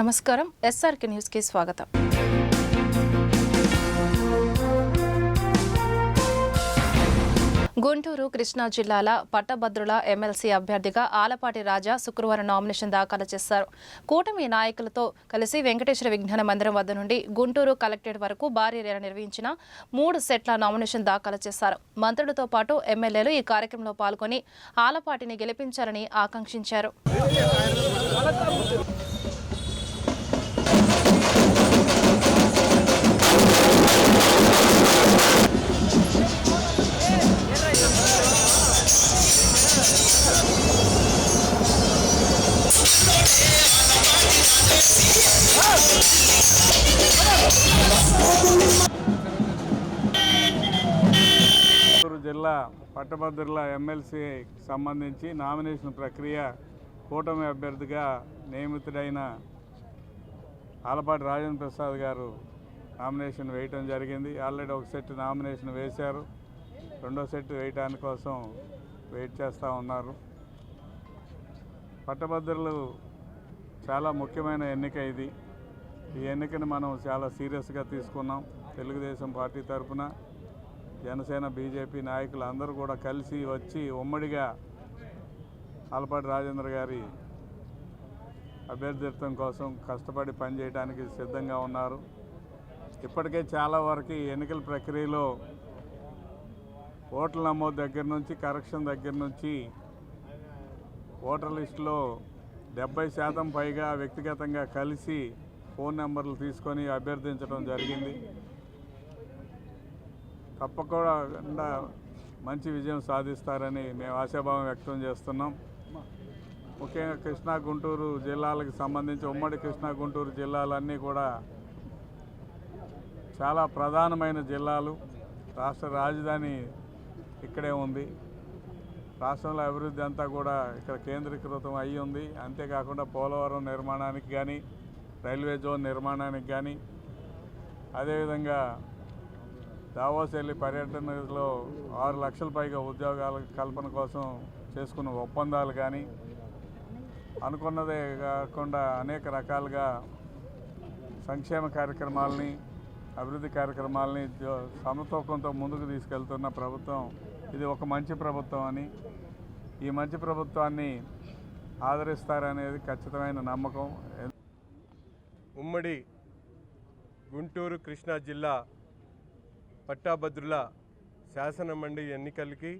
నమస్కారం. ఎస్ఆర్కే న్యూస్కి స్వాగతం. గుంటూరు కృష్ణా జిల్లాల పట్టభద్రుల ఎమ్మెల్సీ అభ్యర్థిగా ఆలపాటి రాజా శుక్రవారం నామినేషన్ దాఖలు చేశారు. కూటమి నాయకులతో కలిసి వెంకటేశ్వర విజ్ఞాన మందిరం వద్ద నుండి గుంటూరు కలెక్టరేట్ వరకు భారీ ర్యాలీ నిర్వహించిన మూడు సెట్ల నామినేషన్ దాఖలు చేశారు. మంత్రులతో పాటు ఎమ్మెల్యేలు ఈ కార్యక్రమంలో పాల్గొని ఆలపాటిని గెలిపించాలని ఆకాంక్షించారు. పట్టభద్రుల ఎమ్మెల్సీ సంబంధించి నామినేషన్ ప్రక్రియ కూటమి అభ్యర్థిగా నియమితుడైన ఆలపాటి రాజేంద్ర ప్రసాద్ గారు నామినేషన్ వేయటం జరిగింది. ఆల్రెడీ ఒక సెట్ నామినేషన్ వేశారు. రెండో సెట్ వేయటాని కోసం వెయిట్ చేస్తూ ఉన్నారు. పట్టభద్రులు చాలా ముఖ్యమైన ఎన్నిక ఇది. ఈ ఎన్నికను మనం చాలా సీరియస్గా తీసుకున్నాం. తెలుగుదేశం పార్టీ తరఫున జనసేన బీజేపీ నాయకులు అందరూ కూడా కలిసి వచ్చి ఉమ్మడిగా ఆలపాటి రాజేంద్ర గారి అభ్యర్థిత్వం కోసం కష్టపడి పనిచేయడానికి సిద్ధంగా ఉన్నారు. ఇప్పటికే చాలా వరకు ఎన్నికల ప్రక్రియలో ఓట్ల నమోదు దగ్గర నుంచి కరెక్షన్ దగ్గర నుంచి ఓటర్ లిస్టులో డెబ్బై శాతం పైగా వ్యక్తిగతంగా కలిసి ఫోన్ నెంబర్లు తీసుకొని అభ్యర్థించడం జరిగింది. తప్పకుండా మంచి విజయం సాధిస్తారని మేము ఆశాభావం వ్యక్తం చేస్తున్నాం. ముఖ్యంగా కృష్ణా గుంటూరు జిల్లాలకు సంబంధించి ఉమ్మడి కృష్ణా గుంటూరు జిల్లాలన్నీ కూడా చాలా ప్రధానమైన జిల్లాలు. రాష్ట్ర రాజధాని ఇక్కడే ఉంది. రాష్ట్రంలో అభివృద్ధి అంతా కూడా ఇక్కడ కేంద్రీకృతం అయ్యి ఉంది. అంతేకాకుండా పోలవరం నిర్మాణానికి కానీ రైల్వే జోన్ నిర్మాణానికి కానీ అదేవిధంగా దావోస్ వెళ్ళి పర్యటనలో ఆరు లక్షల పైగా ఉద్యోగాల కల్పన కోసం చేసుకున్న ఒప్పందాలు కానీ అనుకున్నదే కాకుండా అనేక రకాలుగా సంక్షేమ కార్యక్రమాలని అభివృద్ధి కార్యక్రమాలని సమతూకంతో ముందుకు తీసుకెళ్తున్న ప్రభుత్వం ఇది ఒక మంచి ప్రభుత్వం అని. ఈ మంచి ప్రభుత్వాన్ని ఆదరిస్తారనేది ఖచ్చితమైన నమ్మకం. ఉమ్మడి గుంటూరు కృష్ణా జిల్లా పట్టాభద్రుల శాసనమండలి ఎన్నికలకి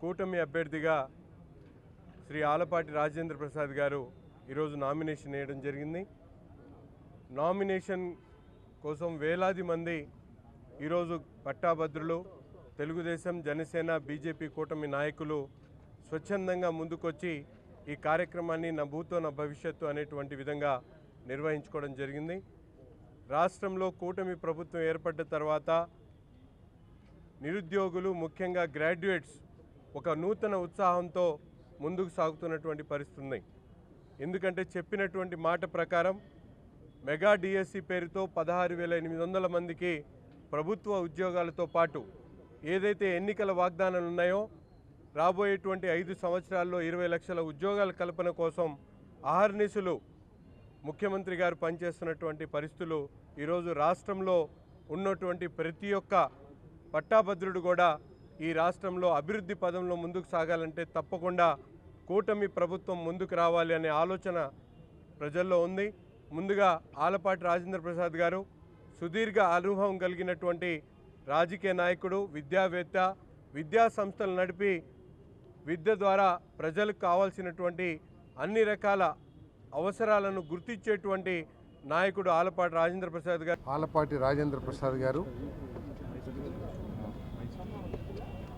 కూటమి అభ్యర్థిగా శ్రీ ఆలపాటి రాజేంద్ర ప్రసాద్ గారు ఈరోజు నామినేషన్ వేయడం జరిగింది. నామినేషన్ కోసం వేలాది మంది ఈరోజు పట్టాభద్రులు తెలుగుదేశం జనసేన బీజేపీ కూటమి నాయకులు స్వచ్ఛందంగా ముందుకొచ్చి ఈ కార్యక్రమాన్ని నా భూతో నా భవిష్యత్తు అనేటువంటి విధంగా నిర్వహించుకోవడం జరిగింది. రాష్ట్రంలో కూటమి ప్రభుత్వం ఏర్పడ్డ తర్వాత నిరుద్యోగులు ముఖ్యంగా గ్రాడ్యుయేట్స్ ఒక నూతన ఉత్సాహంతో ముందుకు సాగుతున్నటువంటి పరిస్థితి ఉన్నాయి ఎందుకంటే చెప్పినటువంటి మాట ప్రకారం మెగా డిఎస్సి పేరుతో పదహారు వేల ఎనిమిది వందల మందికి ప్రభుత్వ ఉద్యోగాలతో పాటు ఏదైతే ఎన్నికల వాగ్దానాలు ఉన్నాయో రాబోయేటువంటి ఐదు సంవత్సరాల్లో ఇరవై లక్షల ఉద్యోగాల కల్పన కోసం ఆహర్నిశలు ముఖ్యమంత్రి గారు పనిచేస్తున్నటువంటి పరిస్థితులు ఈరోజు రాష్ట్రంలో ఉన్నటువంటి ప్రతి ఒక్క పట్టాభద్రుడు కూడా ఈ రాష్ట్రంలో అభివృద్ధి పదంలో ముందుకు సాగాలంటే తప్పకుండా కూటమి ప్రభుత్వం ముందుకు రావాలి అనే ఆలోచన ప్రజల్లో ఉంది. ముందుగా ఆలపాటి రాజేంద్ర ప్రసాద్ గారు సుదీర్ఘ అనుభవం కలిగినటువంటి రాజకీయ నాయకుడు విద్యావేత్త విద్యా సంస్థలు నడిపి విద్య ద్వారా ప్రజలకు కావాల్సినటువంటి అన్ని రకాల అవసరాలను గుర్తించేటువంటి నాయకుడు ఆలపాటి రాజేంద్ర ప్రసాద్ గారు. ఆలపాటి రాజేంద్ర ప్రసాద్ గారు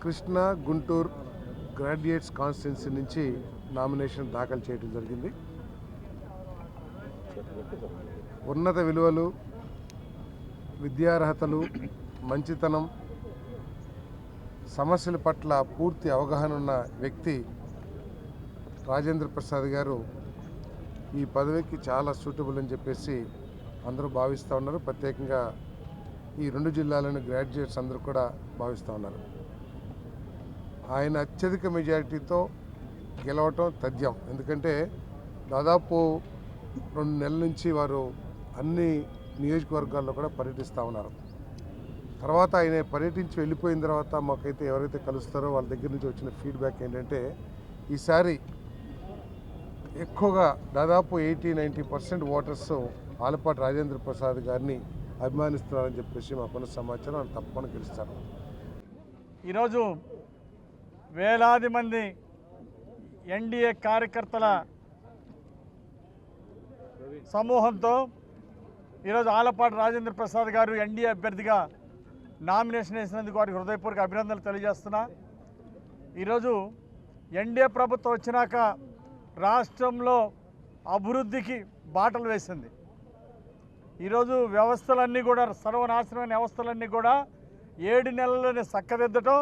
కృష్ణా గుంటూరు గ్రాడ్యుయేట్స్ కాన్స్టిట్యున్సీ నుంచి నామినేషన్ దాఖలు చేయడం జరిగింది. ఉన్నత విలువలు విద్యార్హతలు మంచితనం సమస్యల పట్ల పూర్తి అవగాహన ఉన్న వ్యక్తి రాజేంద్ర ప్రసాద్ గారు ఈ పదవికి చాలా సూటబుల్ అని చెప్పేసి అందరూ భావిస్తూ ఉన్నారు. ప్రత్యేకంగా ఈ రెండు జిల్లాలోని గ్రాడ్యుయేట్స్ అందరూ కూడా భావిస్తూ ఉన్నారు. ఆయన అత్యధిక మెజారిటీతో గెలవటం తథ్యం. ఎందుకంటే దాదాపు రెండు నెలల నుంచి వారు అన్ని నియోజకవర్గాల్లో కూడా పర్యటిస్తూ ఉన్నారు. తర్వాత ఆయన పర్యటించి వెళ్ళిపోయిన తర్వాత మాకైతే ఎవరైతే కలుస్తారో వాళ్ళ దగ్గర నుంచి వచ్చిన ఫీడ్బ్యాక్ ఏంటంటే ఈసారి ఎక్కువగా దాదాపు eighty ninety percent voters Alapati Rajendra Prasad గారిని అభిమానిస్తున్నారని చెప్పేసి మాకున్న సమాచారం తప్పని తప్పకుండా గెలుస్తారు. ఈరోజు వేలాది మంది ఎన్డీఏ కార్యకర్తల సమూహంతో ఈరోజు ఆలపాటి రాజేంద్ర ప్రసాద్ గారు ఎన్డీఏ అభ్యర్థిగా నామినేషన్ వేసినందుకు వారికి హృదయపూర్వక అభినందనలు తెలియజేస్తున్నా. ఈరోజు ఎన్డీఏ ప్రభుత్వం వచ్చినాక రాష్ట్రంలో అభివృద్ధికి బాటలు వేసింది. ఈరోజు వ్యవస్థలన్నీ కూడా సర్వనాశనమైన వ్యవస్థలన్నీ కూడా ఏడు నెలల్లోనే చక్కదిద్దటం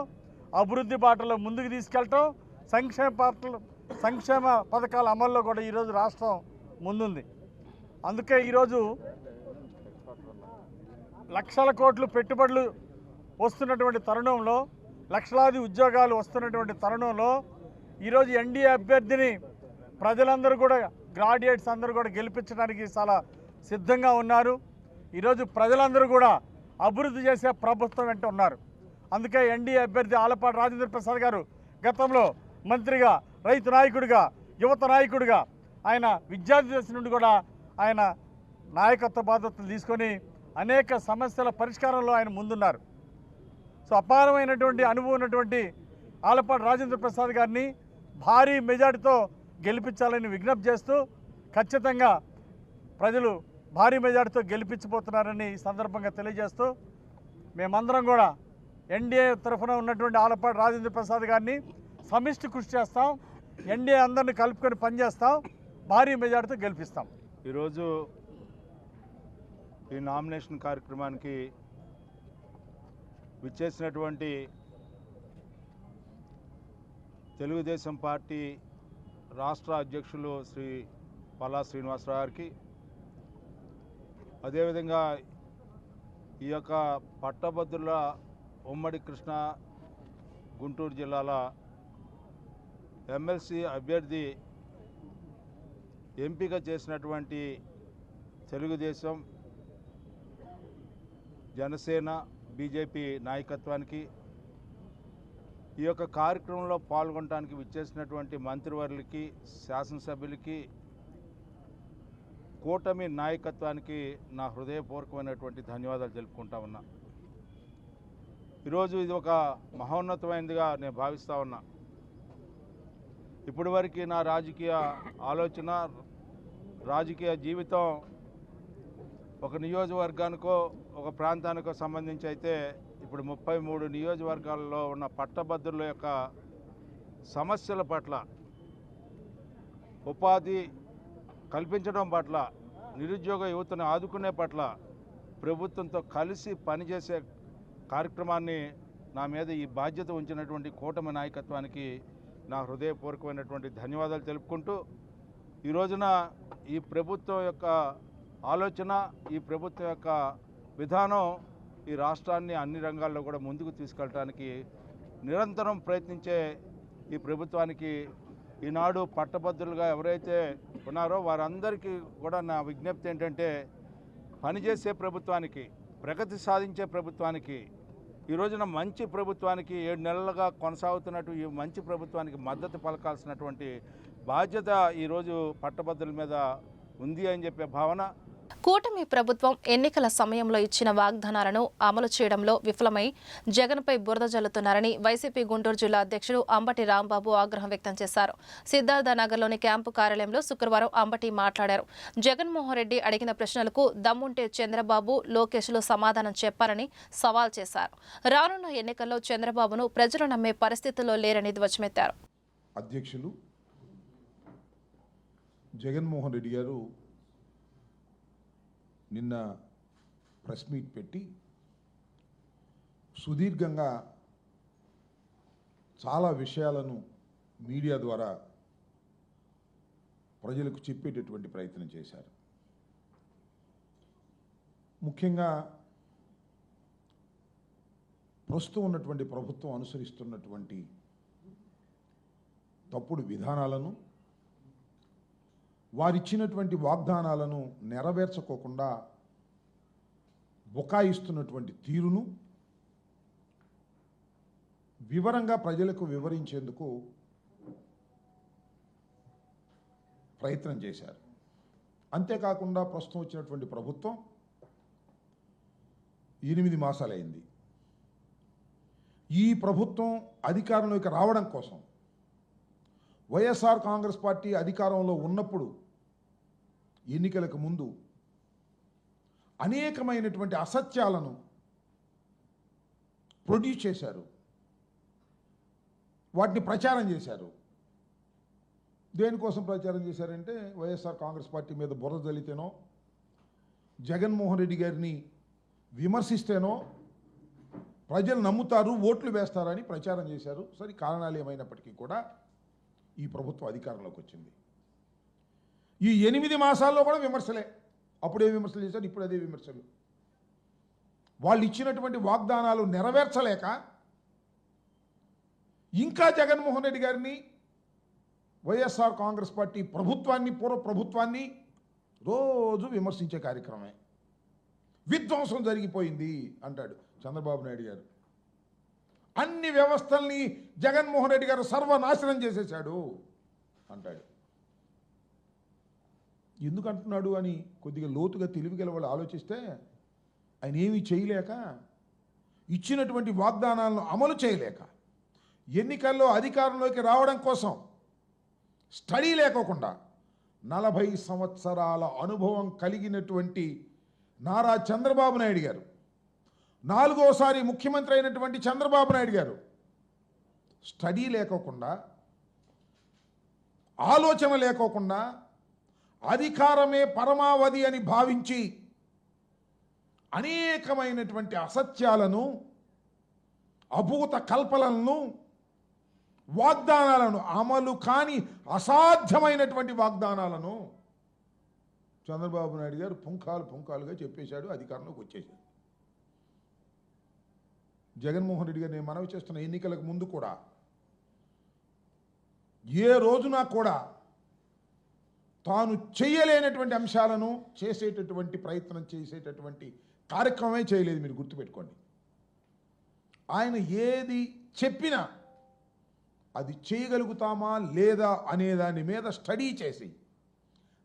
అభివృద్ధి బాటలో ముందుకు తీసుకెళ్ళటం సంక్షేమ పాటలు సంక్షేమ పథకాల అమల్లో కూడా ఈరోజు రాష్ట్రం ముందుంది. అందుకే ఈరోజు లక్షల కోట్లు పెట్టుబడులు వస్తున్నటువంటి తరుణంలో లక్షలాది ఉద్యోగాలు వస్తున్నటువంటి తరుణంలో ఈరోజు ఎన్డీఏ అభ్యర్థిని ప్రజలందరూ కూడా గ్రాడ్యుయేట్స్ అందరూ కూడా గెలిపించడానికి చాలా సిద్ధంగా ఉన్నారు. ఈరోజు ప్రజలందరూ కూడా అభివృద్ధి చేసే ప్రభుత్వం వెంట ఉన్నారు. అందుకే ఎన్డీఏ అభ్యర్థి ఆలపాటి రాజేంద్ర ప్రసాద్ గారు గతంలో మంత్రిగా రైతు నాయకుడిగా యువత నాయకుడిగా ఆయన విద్యార్థి దశ నుండి కూడా ఆయన నాయకత్వ బాధ్యతలు తీసుకొని అనేక సమస్యల పరిష్కారంలో ఆయన ముందున్నారు. సో అపారమైనటువంటి అనుభవం ఉన్నటువంటి ఆలపాటి రాజేంద్ర ప్రసాద్ గారిని భారీ మెజార్టీతో గెలిపించాలని విజ్ఞప్తి చేస్తూ ఖచ్చితంగా ప్రజలు భారీ మెజార్టీతో గెలిపించబోతున్నారని ఈ సందర్భంగా తెలియజేస్తూ మేమందరం కూడా ఎన్డీఏ తరఫున ఉన్నటువంటి ఆలపాటి రాజేంద్ర ప్రసాద్ గారిని సమిష్టి కృషి చేస్తాం. ఎన్డీఏ అందరిని కలుపుకొని పనిచేస్తాం. భారీ మెజార్టీతో గెలిపిస్తాం. ఈరోజు ఈ నామినేషన్ కార్యక్రమానికి విచ్చేసినటువంటి తెలుగుదేశం పార్టీ రాష్ట్ర అధ్యక్షులు శ్రీ పల్లా శ్రీనివాసరావు గారికి. అదేవిధంగా ఈ యొక్క పట్టభద్రుల ఉమ్మడి కృష్ణ గుంటూరు జిల్లాల ఎమ్మెల్సీ అభ్యర్థి ఎంపిక చేసినటువంటి తెలుగుదేశం జనసేన బీజేపీ నాయకత్వానికి ఈ యొక్క కార్యక్రమంలో పాల్గొనడానికి విచ్చేసినటువంటి మంత్రివర్యులకి శాసనసభ్యులకి కూటమి నాయకత్వానికి నా హృదయపూర్వకమైనటువంటి ధన్యవాదాలు తెలుపుకుంటా ఉన్నా. ఈరోజు ఇది ఒక మహోన్నతమైనదిగా నేను భావిస్తూ ఉన్నా. ఇప్పటి వరకు నా రాజకీయ ఆలోచన రాజకీయ జీవితం ఒక నియోజకవర్గానికో ఒక ప్రాంతానికో సంబంధించి అయితే ఇప్పుడు ముప్పై మూడు నియోజకవర్గాల్లో ఉన్న పట్టభద్రుల యొక్క సమస్యల పట్ల ఉపాధి కల్పించడం పట్ల నిరుద్యోగ యువతను ఆదుకునే పట్ల ప్రభుత్వంతో కలిసి పనిచేసే కార్యక్రమాన్ని నా మీద ఈ బాధ్యత ఉంచినటువంటి కూటమి నాయకత్వానికి నా హృదయపూర్వకమైనటువంటి ధన్యవాదాలు తెలుపుకుంటూ ఈ రోజున ఈ ప్రభుత్వం యొక్క ఆలోచన ఈ ప్రభుత్వం యొక్క విధానం ఈ రాష్ట్రాన్ని అన్ని రంగాల్లో కూడా ముందుకు తీసుకెళ్ళటానికి నిరంతరం ప్రయత్నించే ఈ ప్రభుత్వానికి ఈనాడు పట్టభద్రులుగా ఎవరైతే ఉన్నారో వారందరికీ కూడా నా విజ్ఞప్తి ఏంటంటే పనిచేసే ప్రభుత్వానికి ప్రగతి సాధించే ప్రభుత్వానికి ఈ రోజున మంచి ప్రభుత్వానికి ఏడు నెలలుగా కొనసాగుతున్నట్టు ఈ మంచి ప్రభుత్వానికి మద్దతు పలకాల్సినటువంటి బాధ్యత ఈరోజు పట్టభద్రుల మీద ఉంది అని చెప్పే భావన కూటమి ప్రభుత్వం ఎన్నికల సమయంలో ఇచ్చిన వాగ్దానాలను అమలు చేయడంలో విఫలమై జగన్పై బురద జల్లుతున్నారని వైసీపీ గుంటూరు జిల్లా అధ్యక్షుడు అంబటి రాంబాబు ఆగ్రహం వ్యక్తం చేశారు. సిద్ధార్థనగర్లోని క్యాంపు కార్యాలయంలో శుక్రవారం అంబటి మాట్లాడారు. జగన్మోహన్ రెడ్డి అడిగిన ప్రశ్నలకు దమ్ముంటే చంద్రబాబు లోకేష్లు సమాధానం చెప్పారని సవాల్ చేశారు. రానున్న ఎన్నికల్లో చంద్రబాబును ప్రజలు నమ్మే పరిస్థితుల్లో లేరని ధ్వజమెత్తారు. అధ్యక్షులు జగన్మోహన్ రెడ్డి గారు నిన్న ప్రెస్ మీట్ పెట్టి సుదీర్ఘంగా చాలా విషయాలను మీడియా ద్వారా ప్రజలకు చెప్పేటటువంటి ప్రయత్నం చేశారు. ముఖ్యంగా ప్రస్తుతం ఉన్నటువంటి ప్రభుత్వం అనుసరిస్తున్నటువంటి తప్పుడు విధానాలను వారిచ్చినటువంటి వాగ్దానాలను నెరవేర్చుకోకుండా బుకాయిస్తున్నటువంటి తీరును వివరంగా ప్రజలకు వివరించేందుకు ప్రయత్నం చేశారు. అంతేకాకుండా ప్రస్తుతం వచ్చినటువంటి ప్రభుత్వం ఎనిమిది మాసాలైంది. ఈ ప్రభుత్వం అధికారంలోకి రావడం కోసం వైఎస్ఆర్ కాంగ్రెస్ పార్టీ అధికారంలో ఉన్నప్పుడు ఎన్నికలకు ముందు అనేకమైనటువంటి అసత్యాలను ప్రొడ్యూస్ చేశారు. వాటిని ప్రచారం చేశారు. దేనికోసం ప్రచారం చేశారంటే వైఎస్ఆర్ కాంగ్రెస్ పార్టీ మీద బుర్ర జలితేనో జగన్మోహన్ రెడ్డి గారిని విమర్శిస్తేనో ప్రజలు నమ్ముతారు ఓట్లు వేస్తారని ప్రచారం చేశారు. సరే కారణాలు ఏమైనప్పటికీ కూడా ఈ ప్రభుత్వం అధికారంలోకి వచ్చింది. ఈ ఎనిమిది మాసాల్లో కూడా విమర్శలే. అప్పుడే విమర్శలు చేశారు ఇప్పుడు అదే విమర్శలు. వాళ్ళు ఇచ్చినటువంటి వాగ్దానాలు నెరవేర్చలేక ఇంకా జగన్మోహన్ రెడ్డి గారిని వైఎస్ఆర్ కాంగ్రెస్ పార్టీ ప్రభుత్వాన్ని పూర్వ ప్రభుత్వాన్ని రోజు విమర్శించే కార్యక్రమే. విధ్వంసం జరిగిపోయింది అంటాడు చంద్రబాబు నాయుడు గారు. అన్ని వ్యవస్థల్ని జగన్మోహన్ రెడ్డి గారు సర్వనాశనం చేసేశాడు అంటాడు. ఎందుకు అంటున్నాడు అని కొద్దిగా లోతుగా తెలివిగల వాళ్ళు ఆలోచిస్తే ఆయన ఏమీ చేయలేక ఇచ్చినటువంటి వాగ్దానాలను అమలు చేయలేక ఎన్నికల్లో అధికారంలోకి రావడం కోసం స్టడీ లేకోకుండా నలభై సంవత్సరాల అనుభవం కలిగినటువంటి నారా చంద్రబాబు నాయుడు గారు నాలుగోసారి ముఖ్యమంత్రి అయినటువంటి చంద్రబాబు నాయుడు గారు స్టడీ లేకోకుండా ఆలోచన లేకోకుండా అధికారమే పరమావధి అని భావించి అనేకమైనటువంటి అసత్యాలను అభూత కల్పనలను వాగ్దానాలను అమలు కాని అసాధ్యమైనటువంటి వాగ్దానాలను చంద్రబాబు నాయుడు గారు పుంఖాలు పుంఖాలుగా చెప్పేశాడు అధికారంలోకి వచ్చేశాడు జగన్మోహన్ రెడ్డి గారు నేను మనవి చేస్తున్న ఎన్నికలకు ముందు కూడా ఏ రోజున కూడా తాను చేయలేనటువంటి అంశాలను చేసేటటువంటి ప్రయత్నం చేసేటటువంటి కార్యక్రమమే చేయలేదు మీరు గుర్తుపెట్టుకోండి. ఆయన ఏది చెప్పినా అది చేయగలుగుతామా లేదా అనే దాని మీద స్టడీ చేసి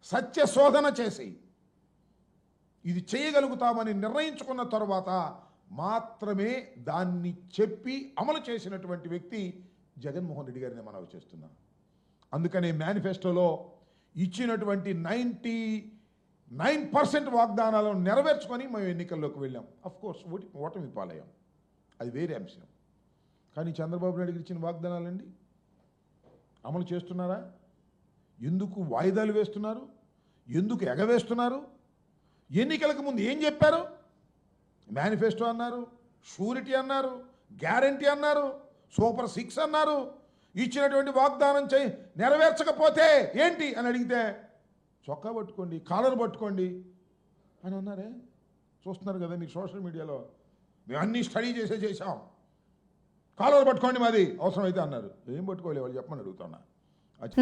సత్య శోధన చేసి ఇది చేయగలుగుతామని నిర్ణయించుకున్న తర్వాత మాత్రమే దాన్ని చెప్పి అమలు చేసినటువంటి వ్యక్తి జగన్మోహన్ రెడ్డి గారిని మనవి చేస్తున్నాను అందుకనే మేనిఫెస్టోలో ఇచ్చినటువంటి నైంటీ నైన్ పర్సెంట్ వాగ్దానాలను నెరవేర్చుకొని మేము ఎన్నికల్లోకి వెళ్ళాం. అఫ్ కోర్స్ ఓటి ఓటమి పాలయ్యాం. అది వేరే అంశం. కానీ చంద్రబాబు నాయుడు ఇచ్చిన వాగ్దానాలండి? అమలు చేస్తున్నారా? ఎందుకు వాయిదాలు వేస్తున్నారు? ఎందుకు ఎగవేస్తున్నారు? ఎన్నికలకు ముందు ఏం చెప్పారు? మేనిఫెస్టో అన్నారు షూరిటీ అన్నారు గ్యారంటీ అన్నారు సూపర్ సిక్స్ అన్నారు ఇచ్చినటువంటి వాగ్దానం చేయి నెరవేర్చకపోతే ఏంటి అని అడిగితే చొక్కా పట్టుకోండి కాలర్ పట్టుకోండి అని అన్నారే. చూస్తున్నారు కదా మీకు సోషల్ మీడియాలో మేము అన్నీ స్టడీ చేసే చేసాం కాలర్ పట్టుకోండి మాది అవసరమైతే అన్నారు. ఏం పట్టుకోలే వాళ్ళు చెప్పమని అడుగుతున్నా.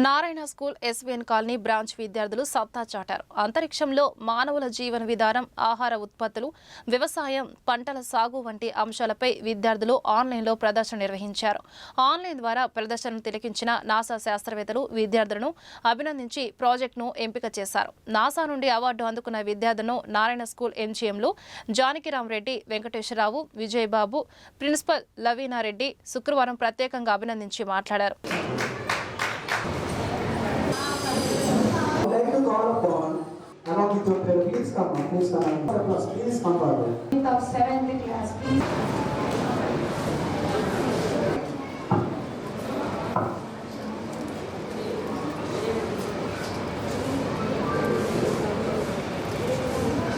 Narayana school SVN colony branch విద్యార్థులు సత్తా చాటారు. అంతరిక్షంలో మానవుల జీవన విధానం ఆహార ఉత్పత్తులు వ్యవసాయం పంటల సాగు వంటి అంశాలపై విద్యార్థులు ఆన్లైన్లో ప్రదర్శన నిర్వహించారు. ఆన్లైన్ ద్వారా ప్రదర్శనను తిలకించిన నాసా శాస్త్రవేత్తలు విద్యార్థులను అభినందించి ప్రాజెక్టును ఎంపిక చేశారు. నాసా నుండి అవార్డు అందుకున్న విద్యార్థులను నారాయణ స్కూల్ ఎంజీఎంలు జానకిరామ్ రెడ్డి వెంకటేశ్వరరావు విజయబాబు ప్రిన్సిపల్ లవీనారెడ్డి శుక్రవారం ప్రత్యేకంగా అభినందించి మాట్లాడారు. Call upon Anok Ethiopia, please come, on, please come, on. Plus, please come forward. of seventh class, please.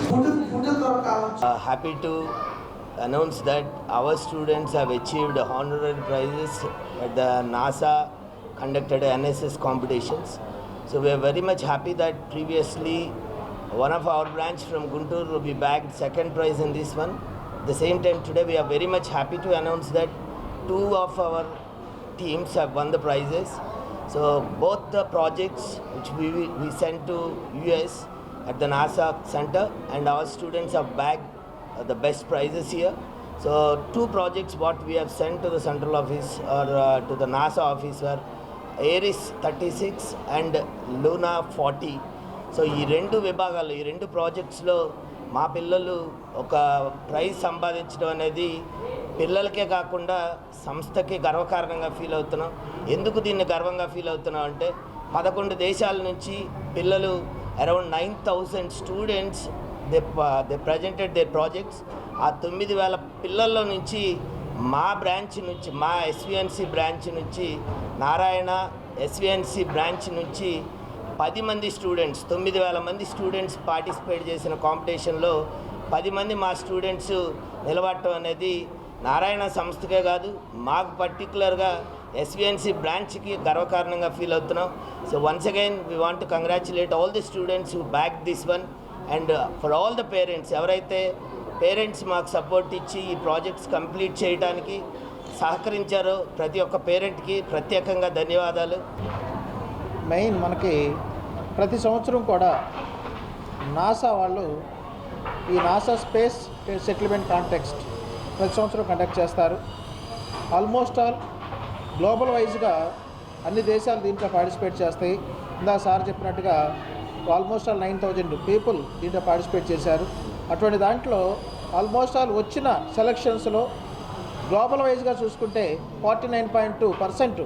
Put it, put it or count. Uh, happy to announce that our students have achieved honorary prizes at the NASA conducted NSS competitions. So we are very much happy that previously one of our branch from Guntur will be bagged second prize in this one. At the same time today we are very much happy to announce that two of our teams have won the prizes. So both the projects which we, we sent to US at the NASA center and our students have bagged the best prizes here. So two projects what we have sent to the central office or uh, to the NASA office were Aries thirty six and Luna forty so ఈ రెండు విభాగాలు ఈ రెండు ప్రాజెక్ట్స్లో మా పిల్లలు ఒక praise సంపాదించడం అనేది పిల్లలకే కాకుండా సంస్థకి గర్వకారణంగా ఫీల్ అవుతున్నాం. ఎందుకు దీన్ని గర్వంగా ఫీల్ అవుతున్నాం అంటే పదకొండు దేశాల నుంచి పిల్లలు around nine thousand students they they presented they projects ఆ తొమ్మిది వేల పిల్లల్లో నుంచి మా బ్రాంచ్ నుంచి మా ఎస్విఎన్సి బ్రాంచ్ నుంచి నారాయణ ఎస్విఎన్సి బ్రాంచ్ నుంచి పది మంది స్టూడెంట్స్ తొమ్మిది వేల మంది స్టూడెంట్స్ పార్టిసిపేట్ చేసిన కాంపిటీషన్లో పది మంది మా స్టూడెంట్స్ నిలబడటం అనేది నారాయణ సంస్థకే కాదు మాకు పర్టికులర్గా ఎస్విఎన్సి బ్రాంచ్కి గర్వకారణంగా ఫీల్ అవుతున్నాం. So once again we want to congratulate all the students who back this one and for all the parents ఎవరైతే పేరెంట్స్ మాకు సపోర్ట్ ఇచ్చి ఈ ప్రాజెక్ట్స్ కంప్లీట్ చేయడానికి సహకరించారు. ప్రతి ఒక్క పేరెంట్కి ప్రత్యేకంగా ధన్యవాదాలు. మెయిన్ మనకి ప్రతి సంవత్సరం కూడా నాసా వాళ్ళు ఈ నాసా స్పేస్ సెటిల్మెంట్ కాంటెక్స్ట్ ప్రతి సంవత్సరం కండక్ట్ చేస్తారు. ఆల్మోస్ట్ ఆల్ గ్లోబల్ వైజ్గా అన్ని దేశాలు దీంట్లో పార్టిసిపేట్ చేస్తాయి. ఇందా సార్ చెప్పినట్టుగా almost all nine thousand people దీంట్లో పార్టిసిపేట్ చేశారు. అటువంటి దాంట్లో ఆల్మోస్ట్ ఆల్ వచ్చిన సెలక్షన్స్లో గ్లోబల్ వైజ్గా చూసుకుంటే forty nine point two percent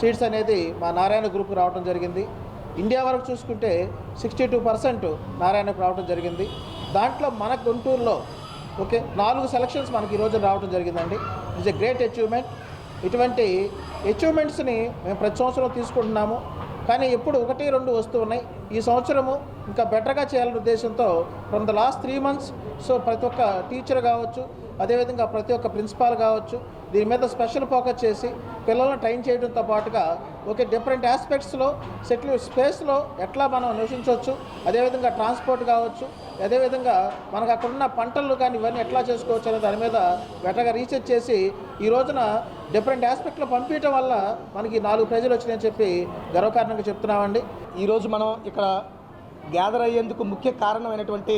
seats అనేది మా నారాయణ గ్రూప్ రావడం జరిగింది. ఇండియా వరకు చూసుకుంటే సిక్స్టీ టూ పర్సెంట్ నారాయణకు రావడం జరిగింది. దాంట్లో మన గుంటూరులో ఓకే నాలుగు సెలక్షన్స్ మనకి ఈరోజు రావడం జరిగిందండి. ఇట్స్ ఎ గ్రేట్ అచీవ్మెంట్ ఇటువంటి అచీవ్మెంట్స్ని మేము ప్రతి సంవత్సరం తీసుకుంటున్నాము. కానీ ఎప్పుడు ఒకటి రెండు వస్తూ ఉన్నాయి. ఈ సంవత్సరము ఇంకా బెటర్గా చేయాలనే ఉద్దేశంతో from the last three months so ప్రతి ఒక్క టీచర్ కావచ్చు అదేవిధంగా ప్రతి ఒక్క ప్రిన్సిపాల్ కావచ్చు దీని మీద స్పెషల్ ఫోకస్ చేసి పిల్లలను ట్రైన్ చేయడంతో పాటుగా ఓకే డిఫరెంట్ ఆస్పెక్ట్స్లో సెటిల్ స్పేస్లో ఎట్లా మనం నివసించవచ్చు? అదేవిధంగా ట్రాన్స్పోర్ట్ కావచ్చు అదేవిధంగా మనకు అక్కడ ఉన్న పంటలు కానీ ఇవన్నీ ఎట్లా చేసుకోవచ్చు అనే దాని మీద వెటగా రీసెర్చ్ చేసి ఈ రోజున డిఫరెంట్ ఆస్పెక్ట్లో పంపించడం వల్ల మనకి నాలుగు ప్రజలు వచ్చినాయని చెప్పి గర్వకారణంగా చెప్తున్నామండి. ఈరోజు మనం ఇక్కడ గ్యాదర్ అయ్యేందుకు ముఖ్య కారణమైనటువంటి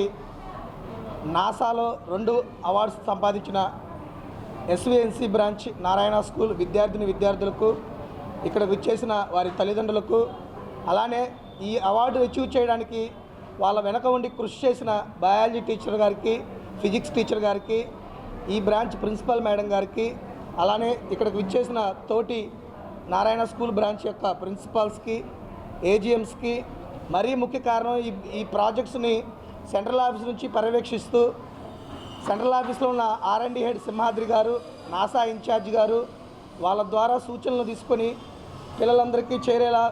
నాసాలో రెండు అవార్డ్స్ సంపాదించిన ఎస్విఎన్సి బ్రాంచ్ నారాయణ స్కూల్ విద్యార్థిని విద్యార్థులకు ఇక్కడ విచ్చేసిన వారి తల్లిదండ్రులకు అలానే ఈ అవార్డు అచీవ్ చేయడానికి వాళ్ళ వెనక ఉండి కృషి చేసిన బయాలజీ టీచర్ గారికి ఫిజిక్స్ టీచర్ గారికి ఈ బ్రాంచ్ ప్రిన్సిపల్ మేడం గారికి అలానే ఇక్కడికి విచ్చేసిన తోటి నారాయణ స్కూల్ బ్రాంచ్ యొక్క ప్రిన్సిపాల్స్కి ఏజిఎమ్స్కి మరీ ముఖ్య కారణం ఈ ఈ ప్రాజెక్ట్స్ని సెంట్రల్ ఆఫీస్ నుంచి పర్యవేక్షిస్తూ సెంట్రల్ ఆఫీస్లో ఉన్న ఆర్ఎండి హెడ్ సింహాద్రి గారు నాసా ఇన్ఛార్జ్ గారు వాళ్ళ ద్వారా సూచనలు తీసుకొని పిల్లలందరికీ చేరేలా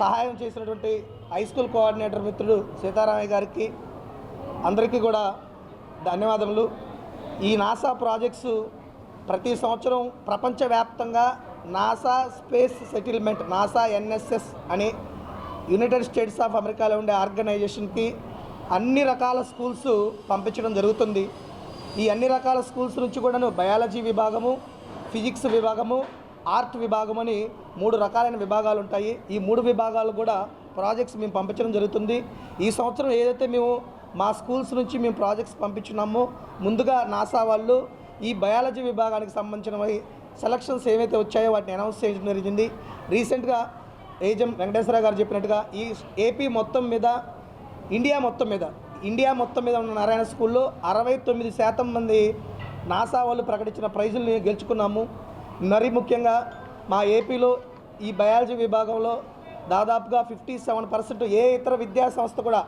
సహాయం చేసినటువంటి హై స్కూల్ కోఆర్డినేటర్ మిత్రుడు సీతారామయ్య గారికి అందరికీ కూడా ధన్యవాదములు. ఈ నాసా ప్రాజెక్ట్స్ ప్రతి సంవత్సరం ప్రపంచవ్యాప్తంగా NASA space settlement NASA NSS అని యునైటెడ్ స్టేట్స్ ఆఫ్ అమెరికాలో ఉండే ఆర్గనైజేషన్కి అన్ని రకాల స్కూల్స్ పంపించడం జరుగుతుంది. ఈ అన్ని రకాల స్కూల్స్ నుంచి కూడాను బయాలజీ విభాగము ఫిజిక్స్ విభాగము ఆర్ట్ విభాగం అని మూడు రకాలైన విభాగాలు ఉంటాయి. ఈ మూడు విభాగాలు కూడా ప్రాజెక్ట్స్ మేము పంపించడం జరుగుతుంది. ఈ సంవత్సరం ఏదైతే మేము మా స్కూల్స్ నుంచి మేము ప్రాజెక్ట్స్ పంపించున్నామో ముందుగా నాసా వాళ్ళు ఈ బయాలజీ విభాగానికి సంబంధించినవి సెలక్షన్స్ ఏవైతే వచ్చాయో వాటిని అనౌన్స్ చేయడం జరిగింది. రీసెంట్గా ఏజం వెంకటేశ్వర గారు చెప్పినట్టుగా ఈ ఏపీ మొత్తం మీద ఇండియా మొత్తం మీద ఇండియా మొత్తం మీద ఉన్న నారాయణ స్కూల్లో అరవై తొమ్మిది శాతం మంది నాసా వాళ్ళు ప్రకటించిన ప్రైజుల్ని గెలుచుకున్నాము. మరి ముఖ్యంగా మా ఏపీలో ఈ బయాలజీ విభాగంలో దాదాపుగా ఫిఫ్టీ సెవెన్ పర్సెంట్ ఏ ఇతర విద్యా సంస్థ కూడా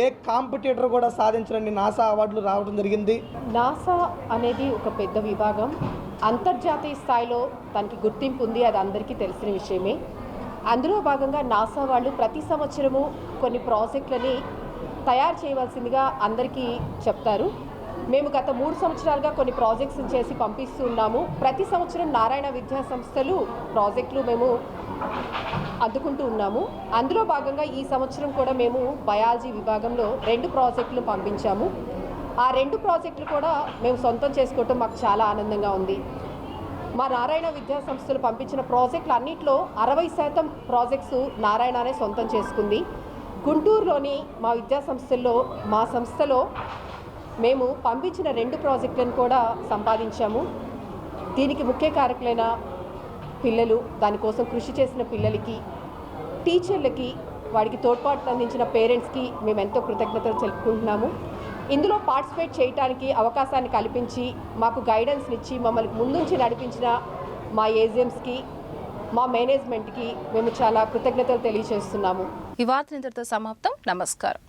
ఏ కాంపిటీటర్ కూడా సాధించలేని నాసా అవార్డులు రావడం జరిగింది. నాసా అనేది ఒక పెద్ద విభాగం. అంతర్జాతీయ స్థాయిలో తనకి గుర్తింపు ఉంది అది అందరికీ తెలిసిన విషయమే. అందులో భాగంగా నాసా వాళ్ళు ప్రతి సంవత్సరము కొన్ని ప్రాజెక్టులని తయారు చేయవలసిందిగా అందరికీ చెప్తారు. మేము గత మూడు సంవత్సరాలుగా కొన్ని ప్రాజెక్ట్స్ చేసి పంపిస్తూ ఉన్నాము ప్రతి సంవత్సరం నారాయణ విద్యా సంస్థలు ప్రాజెక్టులు మేము అందుకుంటూ ఉన్నాము. అందులో భాగంగా ఈ సంవత్సరం కూడా మేము బయాలజీ విభాగంలో రెండు ప్రాజెక్టులు పంపించాము. ఆ రెండు ప్రాజెక్టులు కూడా మేము సొంతం చేసుకోవటం మాకు చాలా ఆనందంగా ఉంది. మా నారాయణ విద్యా సంస్థలు పంపించిన ప్రాజెక్టులు అన్నింటిలో అరవై శాతం ప్రాజెక్ట్స్ నారాయణనే సొంతం చేసుకుంది. గుంటూరులోని మా విద్యా సంస్థల్లో మా సంస్థలో మేము పంపించిన రెండు ప్రాజెక్టులను కూడా సంపాదించాము. దీనికి ముఖ్య కారకులైన పిల్లలు దానికోసం కృషి చేసిన పిల్లలకి టీచర్లకి వాడికి తోడ్పాటు అందించిన పేరెంట్స్కి మేము ఎంతో కృతజ్ఞతలు తెలుపుకుంటున్నాము. ఇందులో పార్టిసిపేట్ చేయడానికి అవకాశాన్ని కల్పించి మాకు గైడెన్స్ ఇచ్చి మమ్మల్ని ముందుంచి నడిపించిన మా ఏజిఎంస్కి మా మేనేజ్మెంట్కి మేము చాలా కృతజ్ఞతలు తెలియజేస్తున్నాము. ఈ వార్త ఇంతటితో సమాప్తం. నమస్కారం.